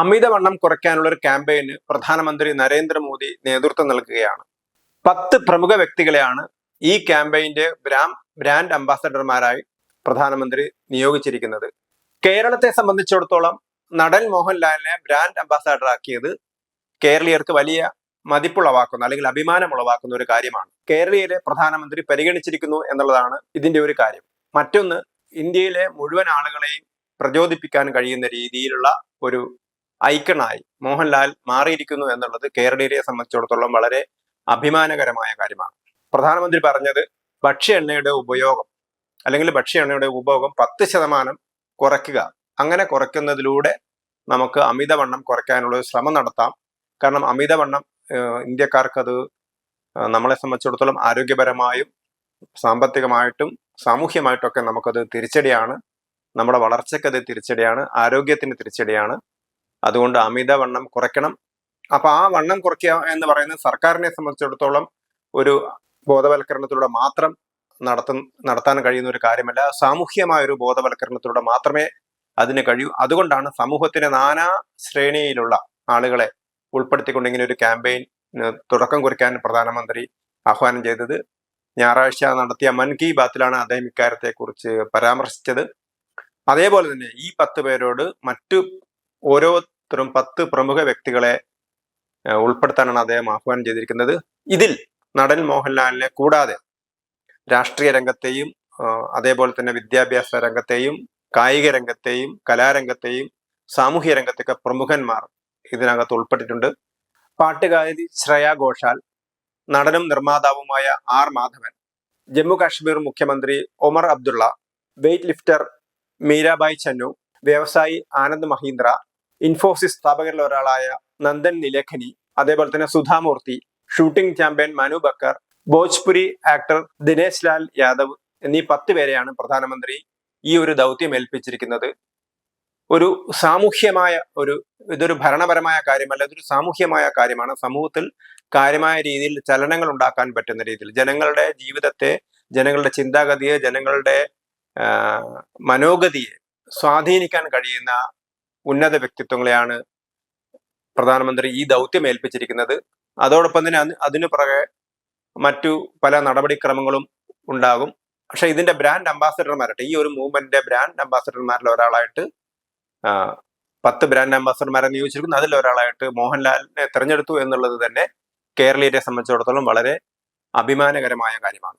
അമിതവണ്ണം കുറയ്ക്കാനുള്ള ഒരു ക്യാമ്പയിന് പ്രധാനമന്ത്രി നരേന്ദ്രമോദി നേതൃത്വം നൽകുകയാണ്. പത്ത് പ്രമുഖ വ്യക്തികളെയാണ് ഈ ക്യാമ്പയിന്റെ ബ്രാൻഡ് അംബാസഡർമാരായി പ്രധാനമന്ത്രി നിയോഗിച്ചിരിക്കുന്നത്. കേരളത്തെ സംബന്ധിച്ചിടത്തോളം നടൻ മോഹൻലാലിനെ ബ്രാൻഡ് അംബാസഡർ ആക്കിയത് കേരളീയർക്ക് വലിയ മതിപ്പുളവാക്കുന്ന അല്ലെങ്കിൽ അഭിമാനം ഉളവാക്കുന്ന ഒരു കാര്യമാണ്. കേരളീയരെ പ്രധാനമന്ത്രി പരിഗണിച്ചിരിക്കുന്നു എന്നുള്ളതാണ് ഇതിന്റെ ഒരു കാര്യം. മറ്റൊന്ന് ഇന്ത്യയിലെ മുഴുവൻ ആളുകളെയും പ്രചോദിപ്പിക്കാൻ കഴിയുന്ന രീതിയിലുള്ള ഒരു ഐക്കണായി. മോഹൻലാൽ മാറിയിരിക്കുന്നു എന്നുള്ളത് കേരളീയരെ സംബന്ധിച്ചിടത്തോളം വളരെ അഭിമാനകരമായ കാര്യമാണ്. പ്രധാനമന്ത്രി പറഞ്ഞത് ഭക്ഷ്യ എണ്ണയുടെ ഉപയോഗം അല്ലെങ്കിൽ ഭക്ഷ്യ എണ്ണയുടെ ഉപയോഗം പത്ത് ശതമാനം കുറയ്ക്കുക. അങ്ങനെ കുറയ്ക്കുന്നതിലൂടെ നമുക്ക് അമിതവണ്ണം കുറയ്ക്കാനുള്ള ഒരു ശ്രമം നടത്താം. കാരണം അമിതവണ്ണം ഇന്ത്യക്കാർക്ക് അത് നമ്മളെ സംബന്ധിച്ചിടത്തോളം ആരോഗ്യപരമായും സാമ്പത്തികമായിട്ടും സാമൂഹ്യമായിട്ടൊക്കെ നമുക്കത് തിരിച്ചടിയാണ്. നമ്മുടെ വളർച്ചയ്ക്കത് തിരിച്ചടിയാണ്. ആരോഗ്യത്തിന് തിരിച്ചടിയാണ്. അതുകൊണ്ട് അമിതവണ്ണം കുറയ്ക്കണം. അപ്പൊ ആ വണ്ണം കുറയ്ക്കുക എന്ന് പറയുന്നത് സർക്കാരിനെ സംബന്ധിച്ചിടത്തോളം ഒരു ബോധവൽക്കരണത്തിലൂടെ മാത്രം നടത്ത നടത്താൻ കഴിയുന്ന ഒരു കാര്യമല്ല. സാമൂഹ്യമായ ഒരു ബോധവൽക്കരണത്തിലൂടെ മാത്രമേ അതിന് കഴിയൂ. അതുകൊണ്ടാണ് സമൂഹത്തിലെ നാനാ ശ്രേണിയിലുള്ള ആളുകളെ ഉൾപ്പെടുത്തിക്കൊണ്ട് ഇങ്ങനെ ഒരു ക്യാമ്പയിൻ തുടക്കം കുറിക്കാൻ പ്രധാനമന്ത്രി ആഹ്വാനം ചെയ്തത്. ഞായറാഴ്ച നടത്തിയ മൻ കി ബാത്തിലാണ് അദ്ദേഹം ഇക്കാര്യത്തെ കുറിച്ച് പരാമർശിച്ചത്. അതേപോലെ തന്നെ ഈ പത്ത് പേരോട് മറ്റു ഓരോരുത്തരും പത്ത് പ്രമുഖ വ്യക്തികളെ ഉൾപ്പെടുത്താനാണ് അദ്ദേഹം ആഹ്വാനം ചെയ്തിരിക്കുന്നത്. ഇതിൽ നടൻ മോഹൻലാലിനെ കൂടാതെ രാഷ്ട്രീയ രംഗത്തെയും അതേപോലെ തന്നെ വിദ്യാഭ്യാസ രംഗത്തെയും കായിക രംഗത്തെയും കലാരംഗത്തെയും സാമൂഹ്യ രംഗത്തെയൊക്കെ പ്രമുഖന്മാർ ഇതിനകത്ത് ഉൾപ്പെട്ടിട്ടുണ്ട്. പാട്ടുകാരി ശ്രേയ ഘോഷാൽ നടനും നിർമ്മാതാവുമായ ആർ മാധവൻ ജമ്മു കാശ്മീർ മുഖ്യമന്ത്രി ഒമർ അബ്ദുള്ള വെയ്റ്റ് ലിഫ്റ്റർ മീരാബായ് ചന്നു വ്യവസായി ആനന്ദ് മഹീന്ദ്ര ഇൻഫോസിസ് സ്ഥാപകരിൽ ഒരാളായ നന്ദൻ നിലേഖനി അതേപോലെ തന്നെ Sudha Murthy shooting champion Manu Bhaker Bhojpuri actor Dinesh Lal Yadav എന്നീ പത്ത് പേരെയാണ് പ്രധാനമന്ത്രി ഈ ഒരു ദൗത്യം ഏൽപ്പിച്ചിരിക്കുന്നത്. ഒരു സാമൂഹ്യമായ ഒരു ഇതൊരു ഭരണപരമായ കാര്യമല്ല ഇതൊരു സാമൂഹ്യമായ കാര്യമാണ്. സമൂഹത്തിൽ കാര്യമായ രീതിയിൽ ചലനങ്ങൾ ഉണ്ടാക്കാൻ പറ്റുന്ന രീതിയിൽ ജനങ്ങളുടെ ജീവിതത്തെ ജനങ്ങളുടെ ചിന്താഗതിയെ ജനങ്ങളുടെ മനോഗതിയെ സ്വാധീനിക്കാൻ കഴിയുന്ന ഉന്നത വ്യക്തിത്വങ്ങളെയാണ് പ്രധാനമന്ത്രി ഈ ദൗത്യം ഏൽപ്പിച്ചിരിക്കുന്നത്. അതോടൊപ്പം തന്നെ അതിനു പുറകെ മറ്റു പല നടപടിക്രമങ്ങളും ഉണ്ടാകും. പക്ഷെ ഇതിന്റെ ബ്രാൻഡ് അംബാസഡർമാരായിട്ട് ഈ ഒരു മൂവ്മെന്റിന്റെ ബ്രാൻഡ് അംബാസഡർമാരിൽ ഒരാളായിട്ട് പത്ത് ബ്രാൻഡ് അംബാസഡർമാരെ നിയോഗിച്ചിരിക്കുന്നു. അതിൽ ഒരാളായിട്ട് മോഹൻലാലിനെ തെരഞ്ഞെടുത്തു എന്നുള്ളത് തന്നെ കേരളീയരെ സംബന്ധിച്ചിടത്തോളം വളരെ അഭിമാനകരമായ കാര്യമാണ്.